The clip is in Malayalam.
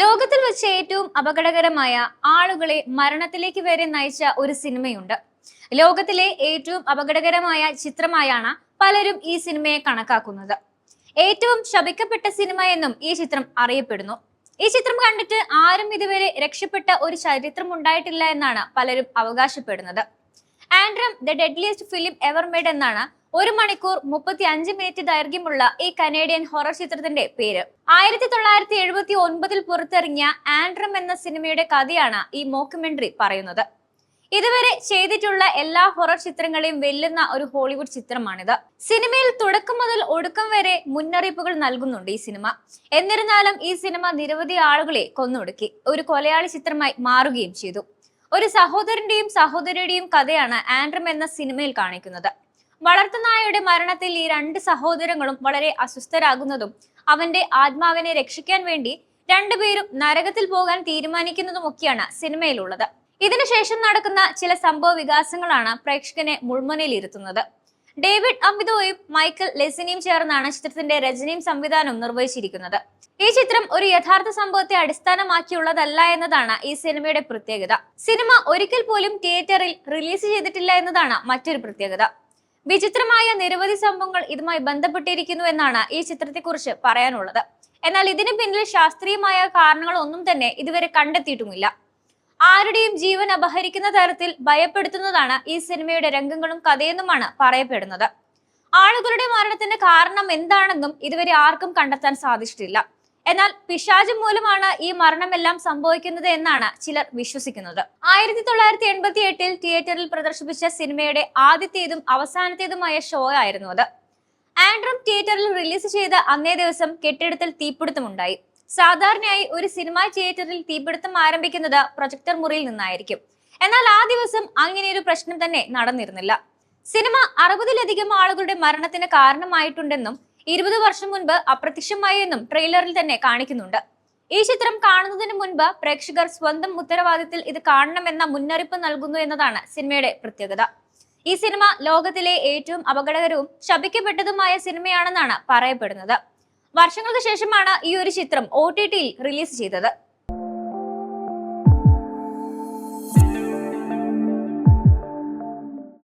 ലോകത്തിൽ വെച്ച് ഏറ്റവും അപകടകരമായ ആളുകളെ മരണത്തിലേക്ക് വരെ നയിച്ച ഒരു സിനിമയുണ്ട്. ലോകത്തിലെ ഏറ്റവും അപകടകരമായ ചിത്രമായാണ് പലരും ഈ സിനിമയെ കണക്കാക്കുന്നത്. ഏറ്റവും ശപിക്കപ്പെട്ട സിനിമ എന്നും ഈ ചിത്രം അറിയപ്പെടുന്നു. ഈ ചിത്രം കണ്ടിട്ട് ആരും ഇതുവരെ രക്ഷപ്പെട്ട ഒരു ചരിത്രം ഉണ്ടായിട്ടില്ല എന്നാണ് പലരും അവകാശപ്പെടുന്നത്. Antrum the deadliest film ever made എന്നാണ് ഒരു മണിക്കൂർ മുപ്പത്തി അഞ്ച് മിനിറ്റ് ദൈർഘ്യമുള്ള ഈ കനേഡിയൻ ഹൊറർ ചിത്രത്തിന്റെ പേര്. ആയിരത്തി തൊള്ളായിരത്തി എഴുപത്തി ഒൻപതിൽ പുറത്തിറങ്ങിയ ആൻഡ്രം എന്ന സിനിമയുടെ കഥയാണ് ഈ മോക്യുമെന്ററി പറയുന്നത്. ഇതുവരെ ചെയ്തിട്ടുള്ള എല്ലാ ഹൊറർ ചിത്രങ്ങളെയും വെല്ലുന്ന ഒരു ഹോളിവുഡ് ചിത്രമാണിത്. സിനിമയിൽ തുടക്കം മുതൽ ഒടുക്കം വരെ മുന്നറിയിപ്പുകൾ നൽകുന്നുണ്ട് ഈ സിനിമ. എന്നിരുന്നാലും ഈ സിനിമ നിരവധി ആളുകളെ കൊന്നൊടുക്കി. ഒരു കൊലയാളി ചിത്രമായി മാറുകയും ചെയ്തു. ഒരു സഹോദരന്റെയും സഹോദരിയുടെയും കഥയാണ് ആൻഡ്രം എന്ന സിനിമയിൽ കാണിക്കുന്നത്. വളർത്തുനായയുടെ മരണത്തിൽ ഈ രണ്ട് സഹോദരങ്ങളും വളരെ അസ്വസ്ഥരാകുന്നതും അവന്റെ ആത്മാവിനെ രക്ഷിക്കാൻ വേണ്ടി രണ്ടുപേരും നരകത്തിൽ പോകാൻ തീരുമാനിക്കുന്നതുമൊക്കെയാണ് സിനിമയിലുള്ളത്. ഇതിനുശേഷം നടക്കുന്ന ചില സംഭവ വികാസങ്ങളാണ് പ്രേക്ഷകനെ മുൾമുനയിലിരുത്തുന്നത് ഡേവിഡ് അമിതോയും മൈക്കൽ ലെസിനിയും ചേർന്നാണ് ചിത്രത്തിന്റെ രചനയും സംവിധാനവും നിർവഹിച്ചിരിക്കുന്നത്. ഈ ചിത്രം ഒരു യഥാർത്ഥ സംഭവത്തെ അടിസ്ഥാനമാക്കിയുള്ളതല്ല എന്നതാണ് ഈ സിനിമയുടെ പ്രത്യേകത. സിനിമ ഒരിക്കൽ പോലും തിയേറ്ററിൽ റിലീസ് ചെയ്തിട്ടില്ല എന്നതാണ് മറ്റൊരു പ്രത്യേകത. വിചിത്രമായ നിരവധി സംഭവങ്ങൾ ഇതുമായി ബന്ധപ്പെട്ടിരിക്കുന്നു എന്നാണ് ഈ ചിത്രത്തെക്കുറിച്ച് പറയാനുള്ളത്. എന്നാൽ ഇതിന് പിന്നിൽ ശാസ്ത്രീയമായ കാരണങ്ങളൊന്നും തന്നെ ഇതുവരെ കണ്ടെത്തിയിട്ടുമില്ല. ആരുടെയും ജീവൻ അപഹരിക്കുന്ന തരത്തിൽ ഭയപ്പെടുത്തുന്നതാണ് ഈ സിനിമയുടെ രംഗങ്ങളും കഥയെന്നുമാണ് പറയപ്പെടുന്നത്. ആളുകളുടെ മരണത്തിന്റെ കാരണം എന്താണെന്നും ഇതുവരെ ആർക്കും കണ്ടെത്താൻ സാധിച്ചിട്ടില്ല. എന്നാൽ പിശാചം മൂലമാണ് ഈ മരണമെല്ലാം സംഭവിക്കുന്നത് എന്നാണ് ചിലർ വിശ്വസിക്കുന്നത്. ആയിരത്തി തൊള്ളായിരത്തി എൺപത്തി എട്ടിൽ തിയേറ്ററിൽ പ്രദർശിപ്പിച്ച സിനിമയുടെ ആദ്യത്തേതും അവസാനത്തേതുമായ ഷോ ആയിരുന്നു അത്. ആൻഡ്രം തിയേറ്ററിൽ റിലീസ് ചെയ്ത അന്നേ ദിവസം കെട്ടിടത്തിൽ തീപിടുത്തമുണ്ടായി. സാധാരണയായി ഒരു സിനിമാ തിയേറ്ററിൽ തീപിടുത്തം ആരംഭിക്കുന്നത് പ്രൊജക്ടർ മുറിയിൽ നിന്നായിരിക്കും. എന്നാൽ ആ ദിവസം അങ്ങനെയൊരു പ്രശ്നം തന്നെ നടന്നിരുന്നില്ല. സിനിമ അറുപതിലധികം ആളുകളുടെ മരണത്തിന് കാരണമായിട്ടുണ്ടെന്നും ഇരുപത് വർഷം മുൻപ് അപ്രത്യക്ഷമായി എന്നും ട്രെയിലറിൽ തന്നെ കാണിക്കുന്നുണ്ട്. ഈ ചിത്രം കാണുന്നതിന് മുൻപ് പ്രേക്ഷകർ സ്വന്തം ഉത്തരവാദിത്തത്തിൽ ഇത് കാണണമെന്ന മുന്നറിയിപ്പ് നൽകുന്നു എന്നതാണ് സിനിമയുടെ പ്രത്യേകത. ഈ സിനിമ ലോകത്തിലെ ഏറ്റവും അപകടകരവും ശപിക്കപ്പെട്ടതുമായ സിനിമയാണെന്നാണ് പറയപ്പെടുന്നത്. വർഷങ്ങൾക്ക് ശേഷമാണ് ഈ ഒരു ചിത്രം ഒ റിലീസ് ചെയ്തത്.